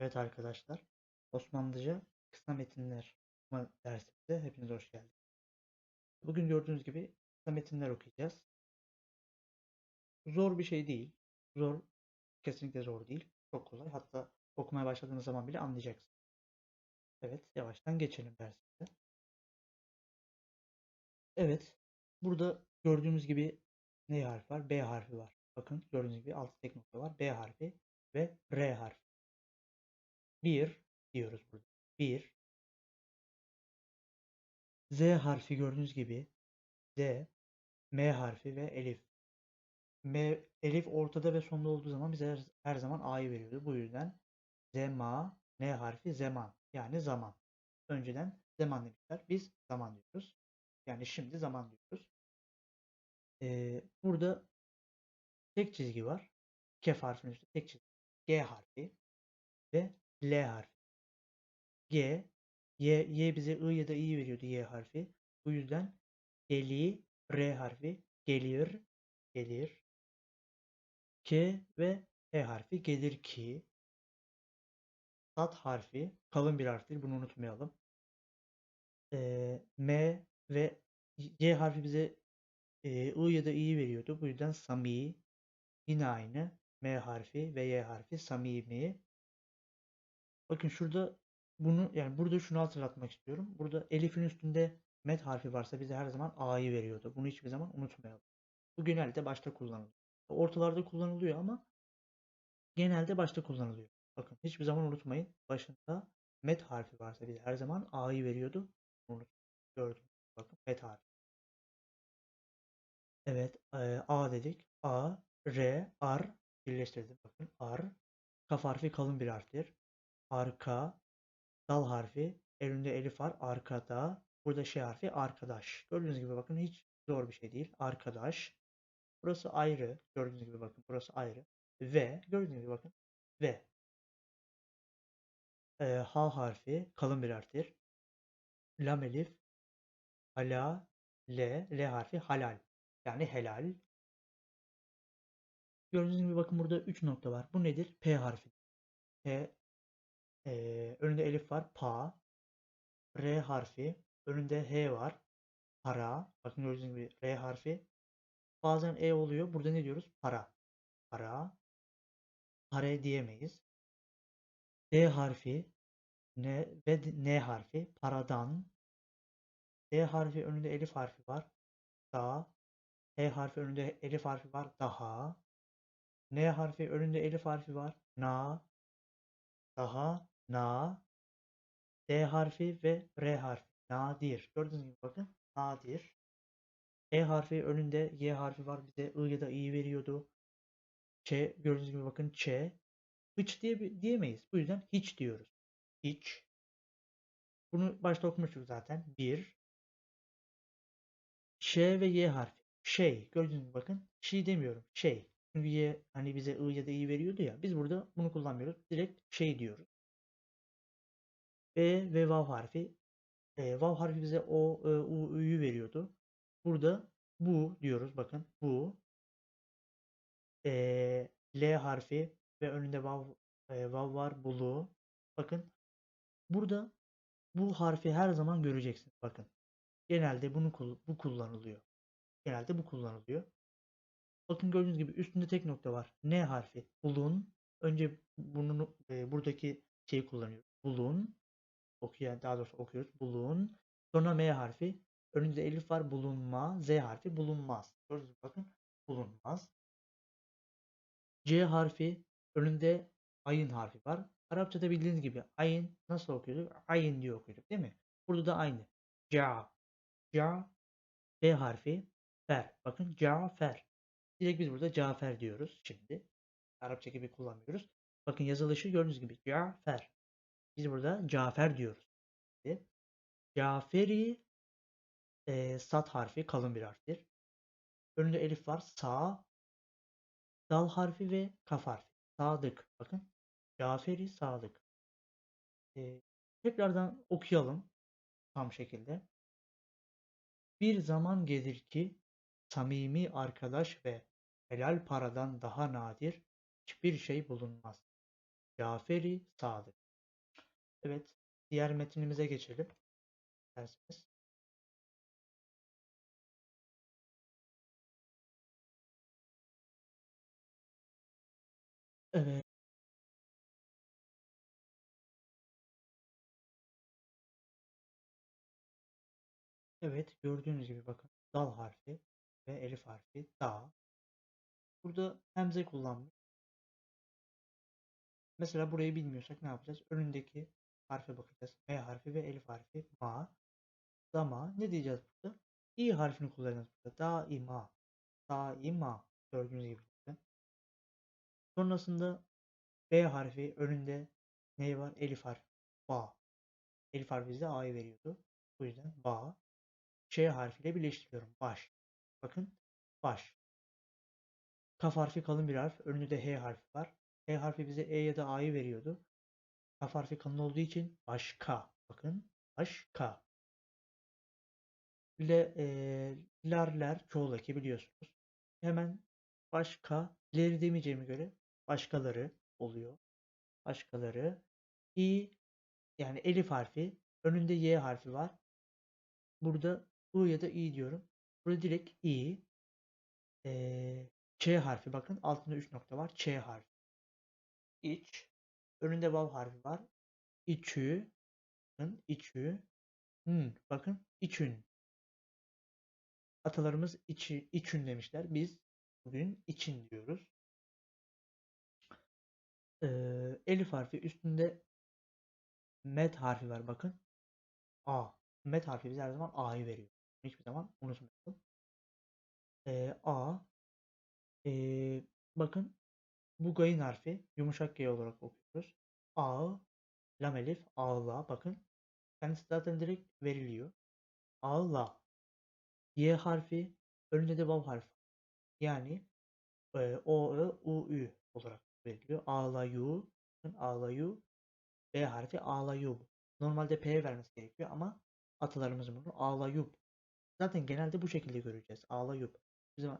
Evet arkadaşlar, Osmanlıca kısa metinler dersimize hepiniz hoş geldiniz. Bugün gördüğünüz gibi kısa metinler okuyacağız. Zor bir şey değil. Zor, kesinlikle zor değil. Çok kolay. Hatta okumaya başladığınız zaman bile anlayacaksınız. Evet, yavaştan geçelim dersimize. Evet, burada gördüğümüz gibi ne harfi var? B harfi var. Bakın gördüğünüz gibi altı tek nokta var. B harfi ve R harfi. 1 diyoruz burada. 1 Z harfi gördüğünüz gibi Z, M harfi ve elif. M, elif ortada ve sonda olduğu zaman bize her, zaman A'yı veriyordu. Bu yüzden Zema, N harfi zaman. Yani zaman. Önceden zaman demişler. Biz zaman diyoruz. Yani şimdi zaman diyoruz. Ee, burada tek çizgi var. Kef harfinin üstünde tek çizgi. G harfi ve L harfi. G, Y, Y bize I ya da I veriyordu Y harfi. Bu yüzden geli R harfi gelir, gelir. K ve E harfi gelir ki. Sat harfi kalın bir harftir. Bunu unutmayalım. Ee, M ve Y harfi bize e, I ya da I veriyordu. Bu yüzden sami yine aynı. M harfi ve Y harfi samimi. Bakın şurada bunu yani burada şunu hatırlatmak istiyorum. Burada elifin üstünde met harfi varsa bize her zaman a'yı veriyordu. Bunu hiçbir zaman unutmayalım. Bu genelde başta kullanılıyor. Ortalarda kullanılıyor ama genelde başta kullanılıyor. Bakın hiçbir zaman unutmayın. Başında met harfi varsa bize her zaman a'yı veriyordu. Bunu gördüm. Bakın met harfi. Evet a dedik. A, R, R birleştirdim. Bakın R. Kaf harfi kalın bir harftir. Arka, Dal harfi. Önünde elif var. Arkada. Burada şey harfi arkadaş. Gördüğünüz gibi bakın hiç zor bir şey değil. Arkadaş. Burası ayrı. Gördüğünüz gibi bakın burası ayrı. Ve gördüğünüz gibi bakın. Ve. Ee, ha harfi kalın bir harftir. Lam elif. Hala. L. L harfi halal. Yani helal. Gördüğünüz gibi bakın burada 3 nokta var. Bu nedir? P harfi. P ee, önünde elif var. Pa. R harfi. Önünde H var. Para. Bakın gördüğünüz gibi R harfi. Bazen E oluyor. Burada ne diyoruz? Para. Para. Pare diyemeyiz. D harfi. N ve N harfi. Paradan. D harfi önünde elif harfi var. Da. H harfi önünde elif harfi var. Daha. N harfi önünde elif harfi var. Na. Daha. Na. D harfi ve R harfi. Nadir. Gördüğünüz gibi bakın. Nadir. E harfi önünde Y harfi var. Bize I ya da I veriyordu. Ç. Gördüğünüz gibi bakın Ç. Hiç diye, diyemeyiz. Bu yüzden hiç diyoruz. Hiç. Bunu başta okumuştuk zaten. Bir. Ş ve Y harfi. Şey. Gördüğünüz gibi bakın. Şey demiyorum. Şey. Çünkü Y hani bize I ya da I veriyordu ya. Biz burada bunu kullanmıyoruz. Direkt şey diyoruz. B ve vav harfi. E, vav harfi bize o, e, u, ü'yü veriyordu. Burada bu diyoruz. Bakın bu. E, L harfi ve önünde vav, e, vav var. Bulu. Bakın. Burada bu harfi her zaman göreceksiniz. Bakın. Genelde bunu bu kullanılıyor. Genelde bu kullanılıyor. Bakın gördüğünüz gibi üstünde tek nokta var. N harfi. Bulun. Önce bunun e, buradaki şeyi kullanıyor. Bulun okuyan daha doğrusu okuyoruz. Bulun. Sonra M harfi. Önünde elif var. Bulunma. Z harfi bulunmaz. Gördünüz? Bakın. Bulunmaz. C harfi. Önünde ayın harfi var. Arapçada bildiğiniz gibi ayın nasıl okuyorduk? Ayın diye okuyorduk değil mi? Burada da aynı. Ca. Ca. B harfi. Fer. Bakın Cafer. Direkt biz burada Cafer diyoruz şimdi. Arapça gibi kullanmıyoruz. Bakın yazılışı gördüğünüz gibi Cafer. Biz burada Cafer diyoruz. Caferi e, sat harfi kalın bir harftir. Önünde elif var. Sağ dal harfi ve kaf harfi. Sadık. Bakın. Caferi sadık. E, tekrardan okuyalım. Tam şekilde. Bir zaman gelir ki samimi arkadaş ve helal paradan daha nadir hiçbir şey bulunmaz. Caferi Sadık. Evet. Diğer metnimize geçelim. Dersiniz. Evet. Evet. Gördüğünüz gibi bakın. Dal harfi ve elif harfi. Da. Burada hemze kullanmış. Mesela burayı bilmiyorsak ne yapacağız? Önündeki harfe bakacağız. M harfi ve elif harfi. Ma. Dama. Ne diyeceğiz burada? İ harfini kullanacağız burada. Daima. Daima. Gördüğünüz gibi. Sonrasında B harfi önünde ne var? Elif harfi. Ba. Elif harfi bize A'yı veriyordu. Bu yüzden ba. Ş harfiyle birleştiriyorum. Baş. Bakın. Baş. Kaf harfi kalın bir harf. Önünde de H harfi var. H harfi bize E ya da A'yı veriyordu. Kaf harfi kalın olduğu için başka. Bakın. Başka. Le, e, larler çoğul eki biliyorsunuz. Hemen başka leri demeyeceğime göre başkaları oluyor. Başkaları. İ yani elif harfi. Önünde Y harfi var. Burada U ya da İ diyorum. Burada direkt İ. Ee, Ç harfi bakın. Altında 3 nokta var. Ç harfi. İç. Önünde vav harfi var. İçü. Bakın içü. Hı, bakın içün. Atalarımız içi, içün demişler. Biz bugün için diyoruz. Ee, elif harfi üstünde met harfi var bakın. A. Met harfi bize her zaman A'yı veriyor. Hiçbir zaman unutmayalım. Ee, A. Ee, bakın bu gayın harfi yumuşak G olarak okuyoruz. A. Lam elif. Ağla. Bakın. Kendisi zaten direkt veriliyor. Ağla. Y harfi önünde de vav harfi. Yani e, O, Ö, U, Ü olarak veriliyor. Ağlayu. Bakın ağlayu. B harfi ağlayub. Normalde P vermesi gerekiyor ama atalarımız bunu ağlayub. Zaten genelde bu şekilde göreceğiz. Ağlayub.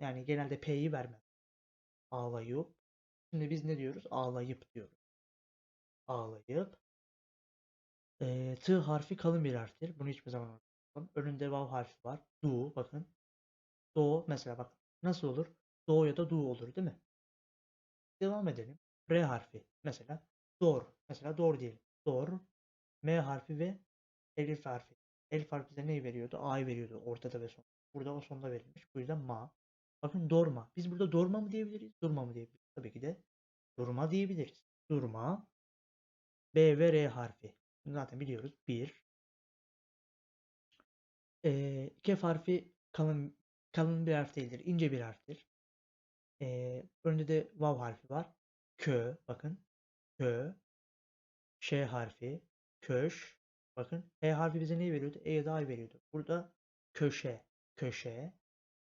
Yani genelde P'yi vermez. Ağlayub. Şimdi biz ne diyoruz? Ağlayıp diyoruz. Ağlayıp. E, T harfi kalın bir harftir. Bunu hiçbir zaman unutmayalım. Önünde vav harfi var. Du bakın. Do mesela bak nasıl olur? Do ya da du olur değil mi? Devam edelim. R harfi mesela. Dor. Mesela dor diyelim. Dor. M harfi ve elif harfi. Elif harfi bize neyi veriyordu? A'yı veriyordu ortada ve son. Burada o sonda verilmiş. Bu yüzden ma. Bakın dorma. Biz burada dorma mı diyebiliriz? Durma mı diyebiliriz? Tabii ki de durma diyebiliriz. Durma. B ve R harfi. Zaten biliyoruz. 1. Ee, kef harfi kalın kalın bir harf değildir. ince bir harftir. Ee, önünde de vav harfi var. Kö. Bakın. Kö. Ş harfi. Köş. Bakın. E harfi bize neyi veriyordu? E ya da I veriyordu. Burada köşe. Köşe.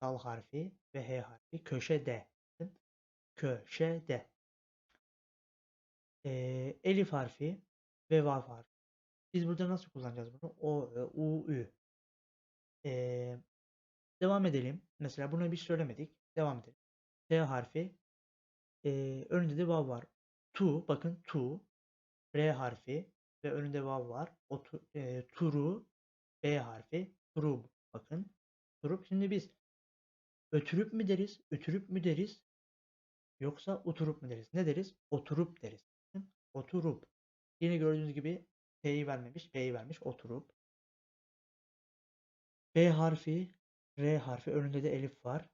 Dal harfi ve H harfi. Köşede. Köşede. Ee, elif harfi ve vav harfi. Biz burada nasıl kullanacağız bunu? O, Ö, U, Ü. Ee, devam edelim. Mesela bunu bir söylemedik. Devam edelim. T harfi. Ee, önünde de vav var. Tu. Bakın tu. R harfi. Ve önünde vav var. O tu, e, turu. B harfi. Turub. Bakın. Turub. Şimdi biz ötürüp mü deriz? Ötürüp mü deriz? Yoksa oturup mu deriz? Ne deriz? Oturup deriz. Oturup. Yine gördüğünüz gibi P'yi vermemiş. B'yi vermiş. Oturup. B harfi. R harfi. Önünde de elif var.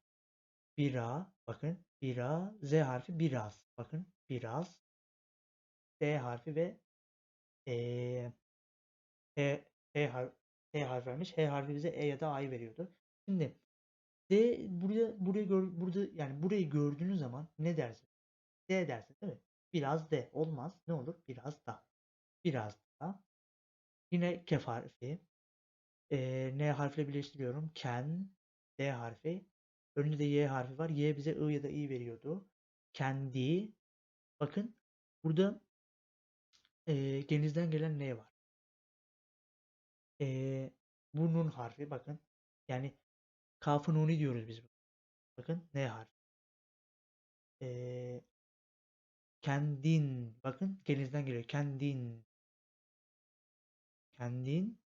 Bira. Bakın. Bira. Z harfi biraz. Bakın. Biraz. D harfi ve e, H, H, harf, H harfi vermiş. H harfi bize E ya da A'yı veriyordu. Şimdi D buraya buraya gör, burada yani burayı gördüğünüz zaman ne dersin? D dersin değil mi? Biraz D olmaz. Ne olur? Biraz da. Biraz da. Yine kef harfi. E, N harfiyle birleştiriyorum. Ken. D harfi. Önünde de Y harfi var. Y bize I ya da I veriyordu. Kendi. Bakın. Burada e, genizden gelen N var. E, bu nun harfi. Bakın. Yani kafı nuni diyoruz biz. Bakın N harfi. E, Kendin. Bakın genizden geliyor. Kendin. Kendin.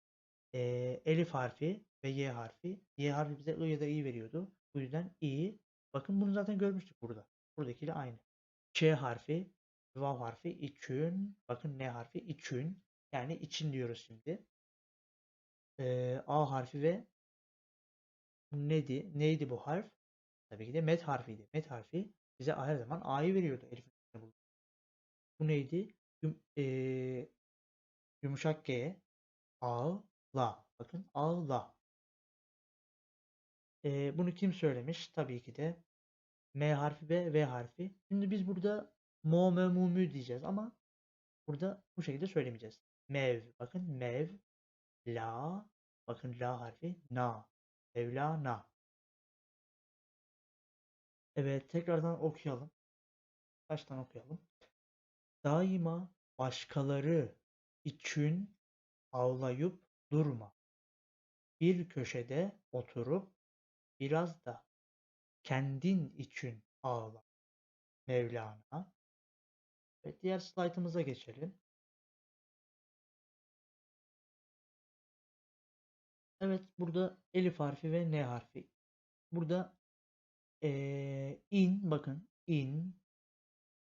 Ee, elif harfi ve y harfi. Y harfi bize I ya da I veriyordu. Bu yüzden I. Bakın bunu zaten görmüştük burada. Buradakiyle aynı. Ç harfi, vav harfi için. Bakın N harfi için. Yani için diyoruz şimdi. Ee, A harfi ve neydi? Neydi bu harf? Tabii ki de met harfiydi. Met harfi bize her zaman A'yı veriyordu. Elif'in. Bu neydi? Yum, ee, yumuşak G. A, la. Bakın ağla. Ee, bunu kim söylemiş? Tabii ki de M harfi ve V harfi. Şimdi biz burada mo, me, mu, mü diyeceğiz ama burada bu şekilde söylemeyeceğiz. Mev. Bakın mev. La. Bakın la harfi. Na. Mevlana. Evet tekrardan okuyalım. Baştan okuyalım. Daima başkaları için ağlayıp durma. Bir köşede oturup biraz da kendin için ağla. Mevlana. Evet, diğer slaytımıza geçelim. Evet, burada elif harfi ve n harfi. Burada ee, in, bakın in.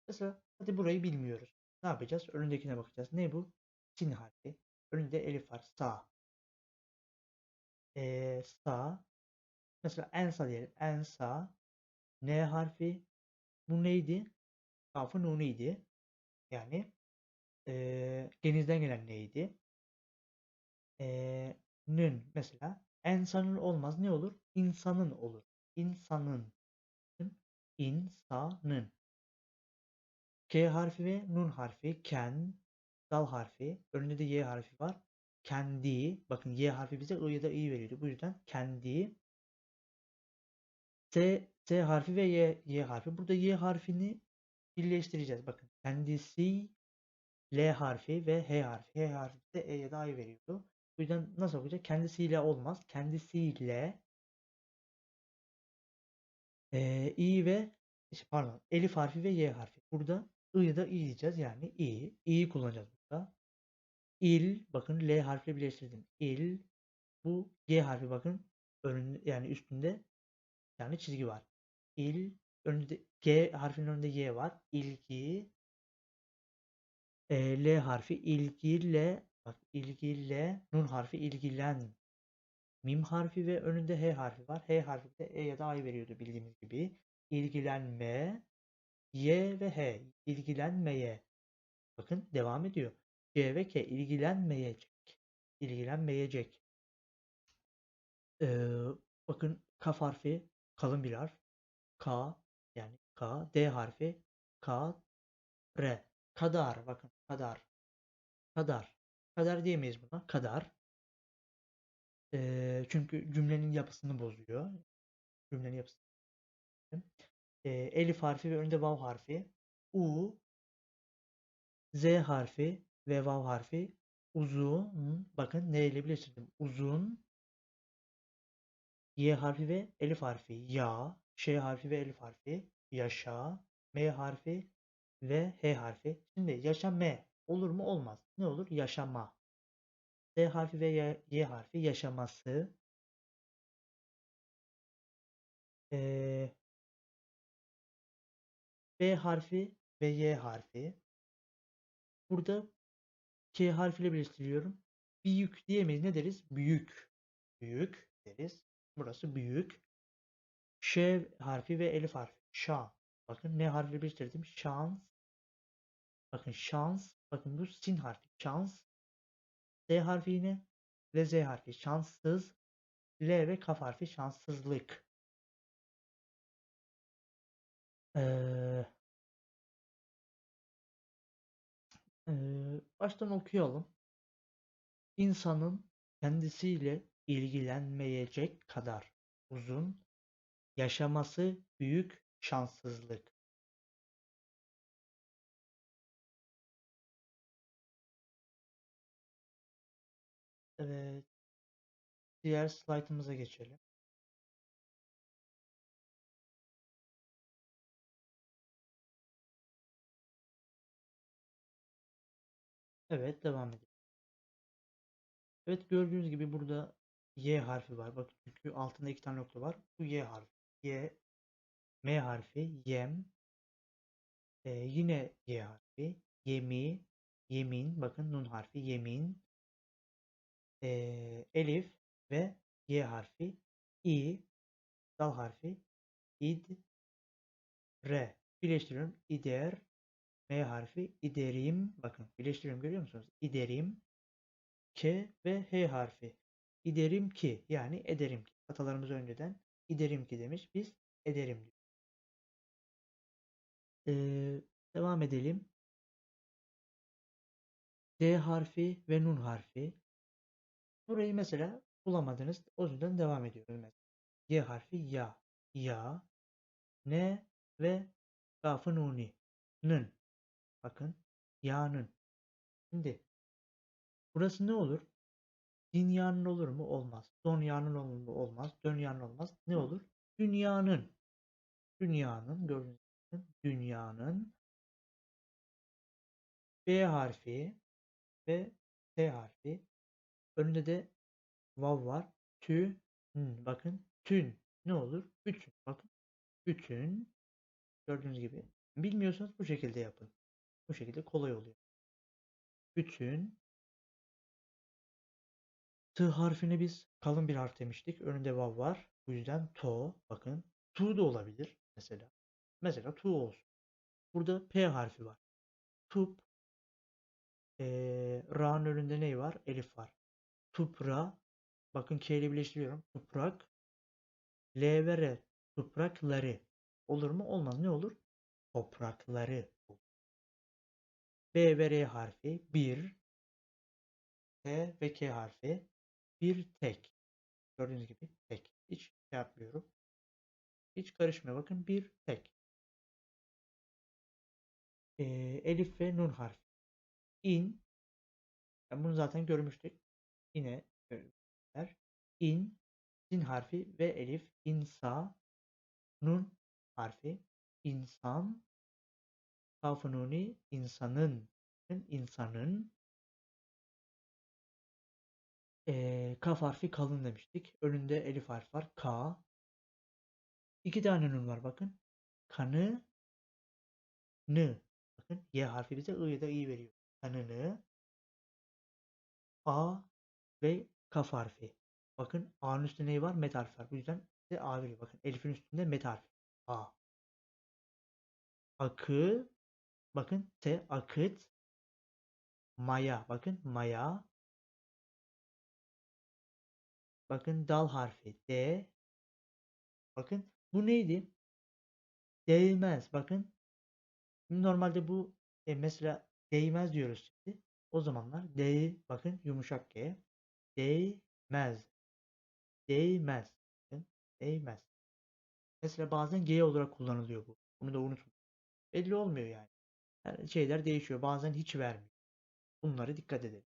Mesela hadi burayı bilmiyoruz. Ne yapacağız? Önündekine bakacağız. Ne bu? Sin harfi. Önünde elif var. Sa. Ee, sa. Mesela ensa diyelim. Ensa. N harfi. Bu neydi? Kafı nuniydi. Yani ee, genizden gelen neydi? Ee, nün mesela. Ensanın olmaz. Ne olur? İnsanın olur. İnsanın. İnsanın. K harfi ve nun harfi. Ken. Dal harfi. Önünde de Y harfi var. Kendi. Bakın Y harfi bize I ya da I veriyordu. Bu yüzden kendi. S, S harfi ve Y, Y harfi. Burada Y harfini birleştireceğiz. Bakın kendisi L harfi ve H harfi. H harfi de E ya da I veriyordu. Bu yüzden nasıl okuyacak? Kendisiyle olmaz. Kendisiyle e, I ve pardon Elif harfi ve Y harfi. Burada I ya da I diyeceğiz. Yani I. İ'yi kullanacağız burada. İl. Bakın L harfiyle birleştirdim. İl. Bu Y harfi bakın. Önünde, yani üstünde yani çizgi var. İl. Önünde G harfinin önünde Y var. İlgi. E, L harfi ilgiyle bak ilgiyle nun harfi ilgilen mim harfi ve önünde H harfi var. H harfi de E ya da I veriyordu bildiğimiz gibi. İlgilenme Y ve H ilgilenmeye. Bakın devam ediyor. C ve K ilgilenmeyecek. İlgilenmeyecek. Ee, bakın kaf harfi kalın bir harf. K yani K. D harfi K. R. Kadar. Bakın kadar. Kadar. Kadar diyemeyiz buna. Kadar. Ee, çünkü cümlenin yapısını bozuyor. Cümlenin yapısını. Ee, elif harfi ve önünde vav harfi. U. Z harfi ve vav harfi. Uzun. Bakın ne ile birleştirdim. Uzun. Y harfi ve elif harfi. Ya. Ş harfi ve elif harfi. Yaşa. M harfi ve H harfi. Şimdi yaşame olur mu? Olmaz. Ne olur? Yaşama. D harfi ve Y, harfi yaşaması. Ee, B harfi ve Y harfi. Burada K harfiyle birleştiriyorum. Büyük diyemeyiz. Ne deriz? Büyük. Büyük deriz. Burası büyük. Ş harfi ve elif harfi. Şa. Bakın ne harfiyle birleştirdim? Şans. Bakın şans. Bakın bu sin harfi. Şans. D harfi yine ve Z harfi. Şanssız. L ve kaf harfi. Şanssızlık. Ee, e, baştan okuyalım. İnsanın kendisiyle ilgilenmeyecek kadar uzun yaşaması büyük şanssızlık. Diğer slaytımıza geçelim. Evet devam edelim. Evet gördüğünüz gibi burada Y harfi var. Bakın çünkü altında iki tane nokta var. Bu Y harfi. Y, M harfi, yem. Ee, yine Y harfi. Yemi, yemin. Bakın nun harfi, yemin. Ee, elif ve Y harfi. İ, dal harfi. İd, re. Birleştiriyorum. İder, M harfi. İderim. Bakın birleştiriyorum görüyor musunuz? İderim. K ve H harfi. İderim ki yani ederim ki. Atalarımız önceden İderim ki demiş. Biz ederim diyor. Ee, devam edelim. D harfi ve nun harfi. Burayı mesela bulamadınız. O yüzden devam ediyoruz mesela. Y harfi ya. Ya. Ne ve gafı nuni. Nın. Bakın. Ya'nın. Şimdi burası ne olur? Dünyanın olur mu? Olmaz. Dünyanın olur mu? Olmaz. Dünyanın olmaz. Ne olur? Dünyanın. Dünyanın gördüğünüz dünyanın B harfi ve T harfi. Önünde de vav var. Tü. N. Bakın. Tün. Ne olur? Bütün. Bakın. Bütün. Gördüğünüz gibi. Bilmiyorsanız bu şekilde yapın. Bu şekilde kolay oluyor. Bütün. T harfini biz kalın bir harf demiştik. Önünde vav var. Bu yüzden to. Bakın. Tu da olabilir. Mesela. Mesela tu olsun. Burada P harfi var. Tup. Ee, Ra'nın önünde ne var? Elif var. Tupra. Bakın K ile birleştiriyorum. Tuprak. L ve R. Toprakları. Olur mu? Olmaz. Ne olur? Toprakları. B ve R harfi. Bir. T ve K harfi. Bir tek. Gördüğünüz gibi tek. Hiç şey yapmıyorum. Hiç karışmıyor. Bakın bir tek. Ee, elif ve nun harfi. İn. Yani bunu zaten görmüştük. Yine görmüşler. İn. Sin harfi ve elif. İnsa. Nun harfi. İnsan. Kaf nuni. insanın. insanın. Ee, kaf harfi kalın demiştik. Önünde elif harfi var. K. İki tane nun var bakın. Kanı. Nı. Bakın Y harfi bize I ya da I veriyor. Kanını. A ve kaf harfi. Bakın A'nın üstünde ne var? Met harfi var. Bu yüzden size A veriyor. Bakın Elif'in üstünde met harfi. A. Akı. Bakın T. Akıt. Maya. Bakın maya. Bakın dal harfi. D. Bakın bu neydi? Değmez. Bakın. Normalde bu e, mesela değmez diyoruz şimdi. O zamanlar D bakın yumuşak G. Değmez. Değmez. Değmez. Mesela bazen G olarak kullanılıyor bu. Bunu da unutmayın. Belli olmuyor yani. yani. Şeyler değişiyor. Bazen hiç vermiyor. Bunları dikkat edelim.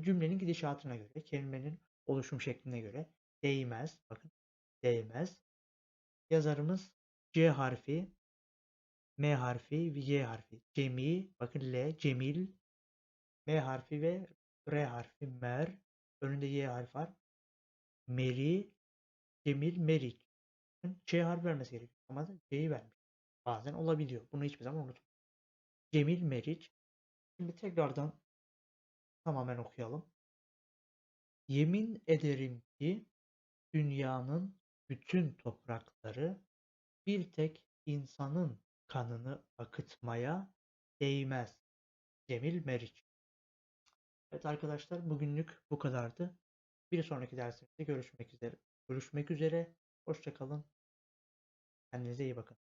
Cümlenin gidişatına göre, kelimenin oluşum şekline göre değmez. Bakın değmez. Yazarımız C harfi, M harfi ve Y harfi. Cemi, bakın L, Cemil, M harfi ve R harfi, Mer. Önünde Y harfi var. Meri, Cemil, Meriç. C harfi vermesi gerekiyor. Ama C'yi vermiş. Bazen olabiliyor. Bunu hiçbir zaman unutmayın. Cemil, Meriç. Şimdi tekrardan tamamen okuyalım. Yemin ederim ki dünyanın bütün toprakları bir tek insanın kanını akıtmaya değmez. Cemil Meriç. Evet arkadaşlar bugünlük bu kadardı. Bir sonraki dersimizde görüşmek üzere. Görüşmek üzere. Hoşçakalın. Kendinize iyi bakın.